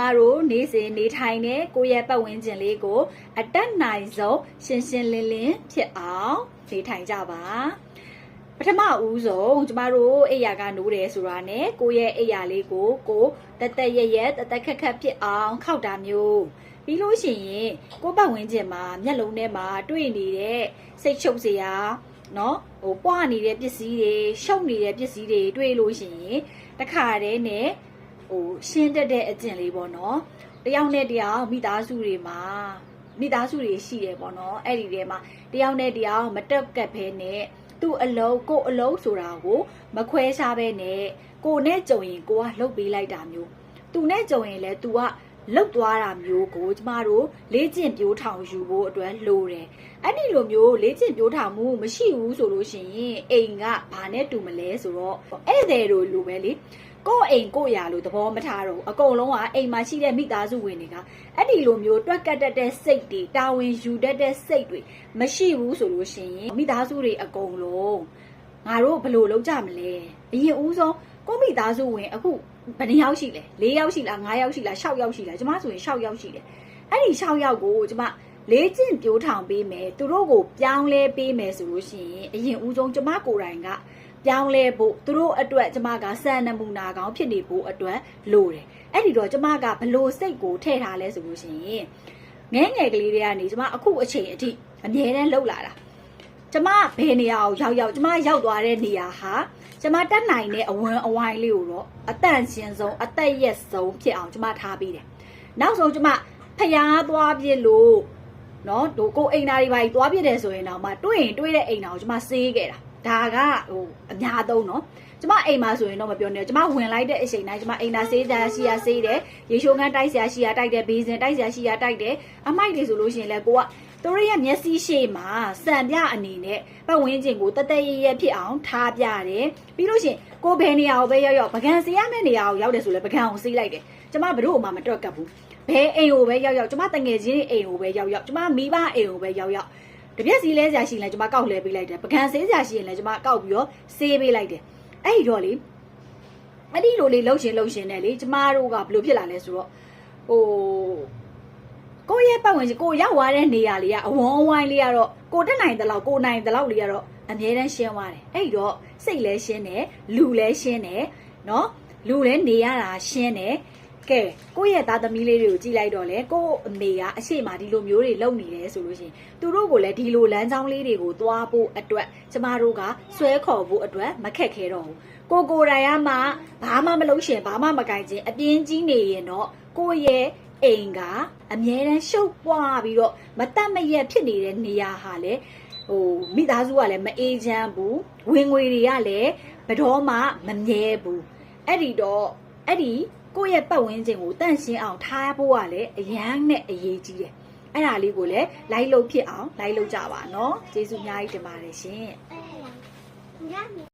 မတို့နေ့စဉ်နေထိုင်တဲ့ကိုယ့်ရဲ့ပတ်ဝန်းကျင်လေးကို အတက်နိုင်ဆုံးရှင်းရှင်းလင်းလင်းဖြစ်အောင်နေထိုင်ကြပါပထမဦးဆုံးကျမတို့အိယာကနိုးတယ်ဆိုတာနဲ့ကိုယ့်ရဲ့အိယာလေးကိုကိုတက်တက်ရက်ရက်တက်တက်ခက်ခက်ဖြစ်အောင်ခောက်တာမျိုးပြီးလို့ရှိရင်ကိုယ့်ပတ်ဝန်းကျင်မှာမျက်လုံးထဲမှာတွေ့နေတဲ့စိတ်ချုပ်စရာနော်ဟိုပွားနေတဲ့ပစ္စည်းတွေရှုပ်နေတဲ့ပစ္စည်းတွေတွေ့လို့ရှိရင်တခါတည်းနဲ့ ဟိုရှင်းတတ်တဲ့အကျင့်လေးပေါ့နော်တယောက်နဲ့တယောက်မိသားစုတွေမှာမိသားစုတွေရှိတယ်ပေါ့နော်အဲ့ဒီထဲမှာတယောက်နဲ့တယောက်မတက်ကပ်ဘဲနဲ့သူ့အလုံးကို့အလုံးဆိုတာကိုမခွဲခြားဘဲနဲ့ကိုနဲ့ကြုံရင်ကိုကလှုပ်ပေးလိုက်တာမျိုးသူနဲ့ကြုံရင်လည်း तू ကလှုပ်သွားတာမျိုးကိုကျမတို့လေ့ကျင့်ပြိုးထောင်ယူဖို့အတွက်လိုတယ်အဲ့ဒီလိုမျိုးလေ့ကျင့်ပြိုးထောင်မှုမရှိဘူးဆိုလို့ရှိရင်အိမ်ကဘာနဲ့တူမလဲဆိုတော့ဧည့်သည်တို့လိုပဲလေ ကိုယ့်အိမ်ကိုယ့်ရာလို့သဘောမထားတော့ဘူးအကုန်လုံးကအိမ်မှာရှိတဲ့မိသားစုဝင်တွေကအဲ့ဒီလိုမျိုးတွက်ကတ်တတ်တဲ့စိတ်တွေတာဝန်ယူတတ်တဲ့စိတ်တွေမရှိဘူးဆိုလို့ရှိရင်မိသားစုတွေအကုန်လုံးငါတို့ဘယ်လိုလုပ်ကြမလဲအရင်ဦးဆုံးကိုယ့်မိသားစုဝင်အခုဘယ်နှယောက်ရှိလဲ၄ယောက်ရှိလား၅ယောက်ရှိလား၆ယောက်ရှိလားကျမဆိုရင်၆ယောက်ရှိတယ်အဲ့ဒီ၆ယောက်ကိုကျမလေးကျင့်ပြိုးထောင်ပေးမယ်သူတို့ကိုပြောင်းလဲပေးမယ်ဆိုလို့ရှိရင်အရင်ဦးဆုံးကျမကိုယ်တိုင်က ပြောင်းလဲဖို့သူတို့အတွက်ကျမကစံနမူနာကောင်းဖြစ်နေဖို့အတွက်လိုတယ်အဲ့ဒီတော့ကျမကဘလို့စိတ်ကိုထည့်ထားလဲဆိုလို့ရှိရင်ငဲငယ်ကလေးတွေကနေကျမအခုအချိန်အထိအမြဲတမ်းလှုပ်လာတာကျမဘယ်နေရာကိုရောက်ရောက်ကျမရောက်သွားတဲ့နေရာဟာကျမတက်နိုင်တဲ့အဝန်းအဝိုင်းလေးကိုတော့အတန့်ရှင်းဆုံးအသက်ရက်ဆုံးဖြစ်အောင်ကျမထားပေးတယ်နောက်ဆုံးကျမဖျားသွားပြစ်လို့နော်တို့ကိုအိမ်သားတွေပါကြီးသွားပြစ်တယ်ဆိုရင်တော့မှတွေ့ရင်တွေ့တဲ့အိမ်သားကိုကျမစေးခဲ့တာ ဒါကဟိုအများသုံးနော်ကျမအိမ်မှာဆိုရင်တော့မပြောနဲ့ကျမဝင်လိုက်တဲ့အချိန်တိုင်းကျမအိမ်သားစေးကြရှိရစေးတယ်ရေရှိုးငန်းတိုက်ဆရာရှိရတိုက်တယ်ဘေးစင်တိုက်ဆရာရှိရတိုက်တယ်အမိုက်တွေဆိုလို့ရှိရင်လည်းကိုကသူတို့ရဲ့မျက်စိရှိမှာစံပြအနေနဲ့ပတ်ဝန်းကျင်ကိုတသက်ရရဖြစ်အောင်ထားပြတယ်ပြီးလို့ရှိရင်ကိုဘယ်နေရာကိုပဲရောက်ရောက်ပကံစေးရမယ့်နေရာကိုရောက်တယ်ဆိုလဲပကံကိုစေးလိုက်တယ်ကျမဘယ်တော့မှမတွက်ကပ်ဘူးဘယ်အိမ်ကိုပဲရောက်ရောက်ကျမတငယ်ချင်းအိမ်ကိုပဲရောက်ရောက်ကျမမိဘအိမ်ကိုပဲရောက်ရောက် တပြက်စီလဲစရာရှိရင်လည်းကျွန်မကောက်လဲပေးလိုက်တယ်ပကံဆေးစရာရှိရင်လည်းကျွန်မကောက်ပြီးတော့ဆေးပေးလိုက်တယ်အဲ့ဒီတော့လေအဲ့ဒီလိုလေးလှုပ်ရှင်လှုပ်ရှင်နဲ့လေကျွန်မတို့ကဘယ်လိုဖြစ်လာလဲဆိုတော့ဟိုကိုယ့်ရဲ့ပတ်ဝန်းကျင်ကိုရောက်သွားတဲ့နေရာလေးကအဝန်းအဝိုင်းလေးကတော့ကိုတက်နိုင်တဲ့လောက်ကိုနိုင်တဲ့လောက်လေးကတော့အမြဲတမ်းရှင်းသွားတယ်အဲ့ဒီတော့စိတ်လဲရှင်းတယ်လူလဲရှင်းတယ်နော်လူလဲနေရတာရှင်းတယ် ကဲကိုယ့်ရဲ့သားသမီးလေးတွေကိုကြည့်လိုက်တော့လေကိုယ့်အမေကအရှိမဒီလိုမျိုးတွေလုပ်နေတယ်ဆိုလို့ရှိရင်သူတို့ကိုလည်းဒီလိုလမ်းကြောင်းလေးတွေကိုသွားဖို့အတွက်ကျမတို့ကဆွဲခေါ်ဖို့အတွက်မခက်ခဲတော့ဘူးကိုကိုယ်တိုင်ကမှဘာမှမလုပ်ရှင်ဘာမှမကင်ခြင်းအပြင်းကြီးနေရင်တော့ကိုယ့်ရဲ့အိမ်ကအမြဲတမ်းရှုပ်ပွားပြီးတော့မတတ်မရက်ဖြစ်နေတဲ့နေရာဟာလေဟိုမိသားစုကလည်းမအေးချမ်းဘူးဝင်ငွေတွေကလည်းဘယ်တော့မှမမြဲဘူးအဲ့ဒီတော့အဲ့ဒီ ကိုယ့်ရဲ့ပတ်ဝန်းကျင်ကိုတန့်ရှင်းအောင်ထားဖို့ကလည်းအရန်နဲ့အရေးကြီးတယ်။အဲ့ဒါလေးကိုလည်းလိုက်လုပ်ဖြစ်အောင်လိုက်လုပ်ကြပါနော်။ကျေးဇူးအများကြီးတင်ပါတယ်ရှင်။ Yummy.